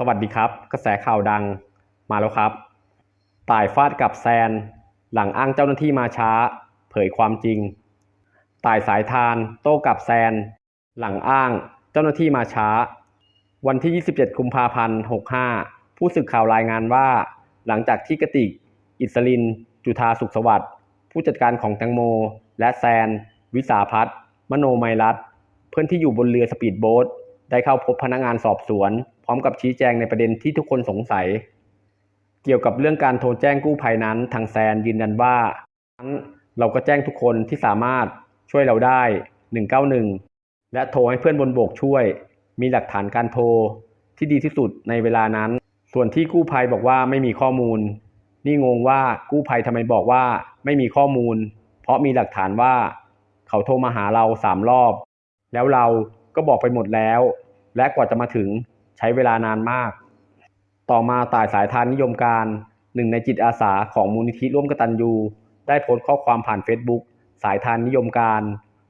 สวัสดีครับ กระแสข่าวดังมาแล้วครับ ต่ายฟาดกับแซน หลังอ้างเจ้าหน้าที่มาช้า เผยความจริง ต่ายสายทาน โต้กับแซน หลังอ้างเจ้าหน้าที่มาช้า วันที่ 27 กุมภาพันธ์ 65 ผู้สื่อข่าวรายงานว่า หลังจากที่กติก อิสลิน จุธาสุขสวัสดิ์ ผู้จัดการของแตงโม และแซน วิสาพัฒน์มโนไมรัตน์เพื่อนที่อยู่บนเรือสปีดโบ๊ทได้เข้าพบพนักงานสอบสวน ร้อมกับชี้แจงในประเด็นที่ทุกคนสงสัย เกี่ยวกับเรื่องการโทรแจ้งกู้ภัยนั้น ทางแซนยืนยันว่าั้นเราก็แจ้งทุกคนที่สามารถช่วยเราได้ 191 และโทรให้เพื่อนบนบกช่วย มีหลักฐานการโทรที่ดีที่สุดในเวลานั้น ส่วนที่กู้ภัยบอกว่าไม่มีข้อมูล นี่งงว่ากู้ภัยทำไมบอกว่าไม่มีข้อมูล เพราะมีหลักฐานว่า เขาโทรมาหาเราสามรอบ แล้วเราก็บอกไปหมดแล้ว และกว่าจะมาถึง ใช้เวลานานมาก ต่อมาต่ายสายทานนิยมการหนึ่งในจิตอาสาของมูลนิธิร่วมกตัญญูได้โพสต์ข้อความผ่าน Facebook สายทานนิยมการ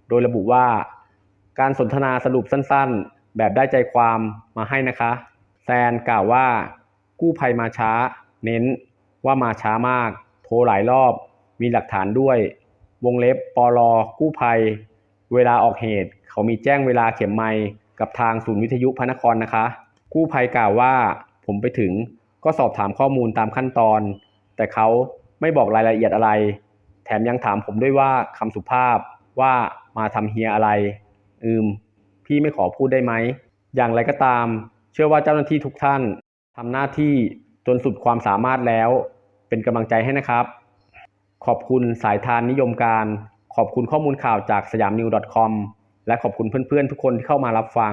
โดยระบุว่า การสนทนาสรุปสั้นๆ แบบได้ใจความมาให้นะคะ แซนกล่าวว่า กู้ภัยมาช้า เน้นว่ามาช้ามาก โทรหลายรอบ มีหลักฐานด้วย วงเล็บปลกู้ภัย เวลาออกเหตุ เขามีแจ้งเวลาเข็มไมค์กับทางศูนย์วิทยุพระนครนะคะ กู้ภัยกล่าวว่าผมไปถึงก็สอบถามข้อมูลตามขั้นตอน แต่เขาไม่บอกรายละเอียดอะไร แถมยังถามผมด้วยว่าคำสุภาพว่ามาทำเฮียอะไร อืม พี่ไม่ขอพูดได้ไหม อย่างไรก็ตาม เชื่อว่าเจ้าหน้าที่ทุกท่านทำหน้าที่จนสุดความสามารถแล้ว เป็นกำลังใจให้นะครับ ขอบคุณสายทานนิยมการ ขอบคุณข้อมูลข่าวจากสยามนิว .com และขอบคุณเพื่อนๆทุกคนที่เข้ามารับฟัง